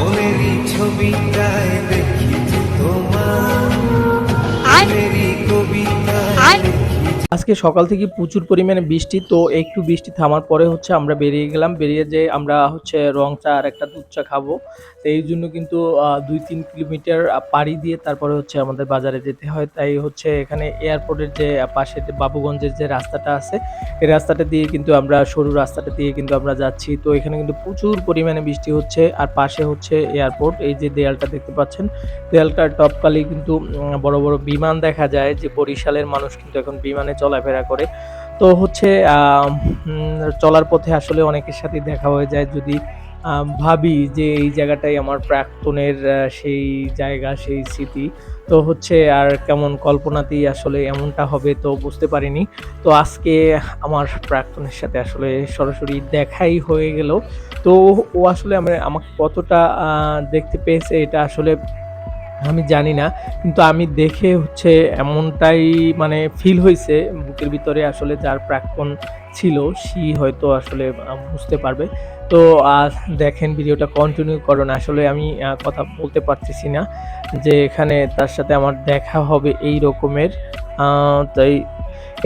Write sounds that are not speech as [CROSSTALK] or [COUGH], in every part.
মনেরই ছবিটায় আজকে সকাল থেকে প্রচুর পরিমাণে বৃষ্টি তো একটু বৃষ্টি থামার পরে হচ্ছে আমরা বেরিয়ে গেলাম। বেরিয়ে যে আমরা হচ্ছে রং চা আর একটা দুধ চা খাব। তো এই জন্য কিন্তু দুই তিন কিলোমিটার পাড়ি দিয়ে তারপরে হচ্ছে আমাদের বাজারে যেতে হয়। তাই হচ্ছে এখানে এয়ারপোর্টের যে আহ, পাশে যে বাবুগঞ্জের যে রাস্তাটা আছে এই রাস্তাটা দিয়ে কিন্তু আমরা সরু রাস্তাটা দিয়ে কিন্তু আমরা যাচ্ছি। তো এখানে কিন্তু প্রচুর পরিমাণে বৃষ্টি হচ্ছে। আর পাশে হচ্ছে এয়ারপোর্ট এই যে দেয়ালটা দেখতে পাচ্ছেন। দেয়ালটার টপকালি কিন্তু বড় বড় বিমান দেখা যায় যে বরিশালের মানুষ কিন্তু এখন বিমানে চলাফেরা করে। তো হচ্ছে চলার পথে আসলে অনেকের সাথে দেখা হয়ে যায়। যদি ভাবি যে এই জায়গাটাই আমার প্রাক্তনের সেই জায়গা, সেই স্মৃতি, তো হচ্ছে আর কেমন কল্পনাতেই আসলে এমনটা হবে তো বুঝতে পারিনি। তো আজকে আমার প্রাক্তনের সাথে আসলে সরাসরি দেখাই হয়ে গেল। তো ও আসলে আমরা, আমাকে কতটা দেখতে পেয়েছে এটা আসলে আমি জানি না, কিন্তু আমি দেখে হচ্ছে এমনটাই মানে ফিল হয়েছে বুকের ভিতরে আসলে যার প্রাক্তন ছিল, সি হয়তো আসলে বুঝতে পারবে। তো দেখেন ভিডিওটা কন্টিনিউ করুন। আসলে আমি কথা বলতে পারতেছি না যে এখানে তার সাথে আমার দেখা হবে এই রকমের তাই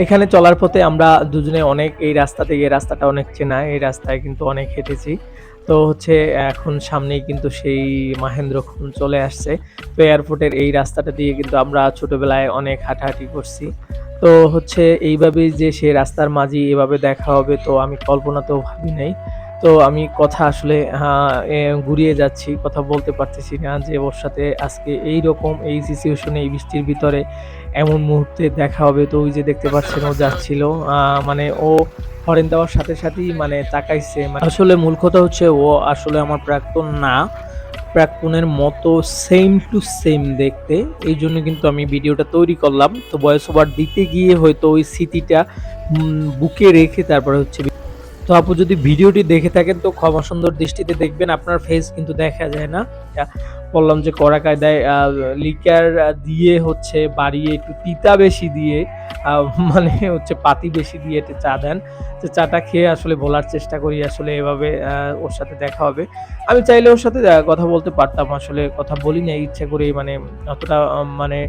এখানে চলার পথে আমরা দুজনে অনেক, এই রাস্তা থেকে এই রাস্তাটা অনেক চেনা, এই রাস্তায় কিন্তু অনেক হেঁটেছি। তো হচ্ছে এখন সামনেই কিন্তু সেই মাহেন্দ্রক্ষণ চলে আসছে। তো এয়ারপোর্টের এই রাস্তাটা দিয়ে কিন্তু আমরা ছোটোবেলায় অনেক হাঁটাহাঁটি করছি। তো হচ্ছে এইভাবেই যে সে রাস্তার মাঝি এভাবে দেখা হবে, তো আমি কল্পনাতেও ভাবি নাই। তো আমি কথা আসলে ঘুরিয়ে যাচ্ছি, কথা বলতে পারতেছি না যে ওর সাথে আজকে এই রকম, এই সিচুয়েশনে এই বৃষ্টির ভিতরে এমন মুহূর্তে দেখা হবে। তো ওই যে দেখতে পাচ্ছেন, ও যাচ্ছিল। মানে ও হরেন দেওয়ার সাথে সাথেই মানে তাকাইছে। মানে আসলে মূল কথা হচ্ছে ও আসলে আমার প্রাক্তন না। প্রাক্তনের মতো সেম টু সেম দেখতে। এই জন্য কিন্তু আমি ভিডিওটা তৈরি করলাম। তো বয়স ওভার দিতে গিয়ে হয়তো ওই স্মৃতিটা বুকে রেখে তারপরে হচ্ছে তো আপু, যদি ভিডিওটি দেখে থাকেন তো ক্ষমা সুন্দর দৃষ্টিতে দেখবেন, আপনার ফেস কিন্তু দেখা যায় না। বললাম যে কড়া কায়দায় লিকার দিয়ে হচ্ছে বাড়িয়ে একটু তিতা বেশি দিয়ে [LAUGHS] মানে হচ্ছে পাতি বেশি দিয়ে একটু চা দেন। তো চাটা খেয়ে আসলে বলার চেষ্টা করি, আসলে এভাবে ওর সাথে দেখা হবে। আমি চাইলে ওর সাথে কথা বলতে পারতাম, আসলে কথা বলি না ইচ্ছা করে মানে অতটা মানে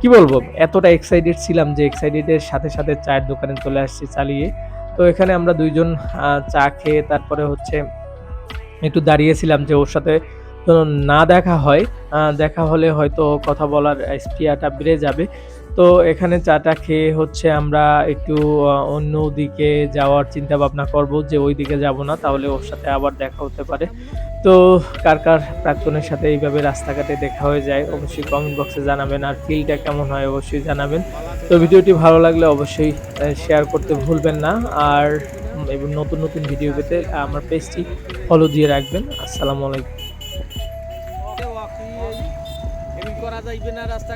কি বলব, এতটা এক্সাইটেড ছিলাম যে এক্সাইটেডের সাথে সাথে চায়ের দোকানে চলে আসছি চালিয়ে। তো এখানে আমরা দুইজন চা খেয়ে তারপরে হচ্ছে একটু দাঁড়িয়েছিলাম যে ওর সাথে। তো না দেখা হয় দেখা হলে হয়তো কথা বলার স্পিয়াটা বেড়ে যাবে। তো এখানে চাটা খেয়ে হচ্ছে আমরা একটু অন্য দিকে যাওয়ার চিন্তা ভাবনা করব যে ওই দিকে যাব না, তাহলে ওর সাথে আবার দেখা হতে পারে। তো কার কার প্রাক্তনের সাথে এইভাবে রাস্তাঘাটে দেখা হয়ে যায়, অবশ্যই কমেন্ট বক্সে জানাবেন আর ফিলটা কেমন হয় অবশ্যই জানাবেন। তো ভিডিওটি ভালো লাগলে অবশ্যই শেয়ার করতে ভুলবেন না আর এবং নতুন নতুন ভিডিও পেতে আমার পেজটি ফলো দিয়ে রাখবেন। আসসালামু আলাইকুম। করা যাইবে না রাস্তা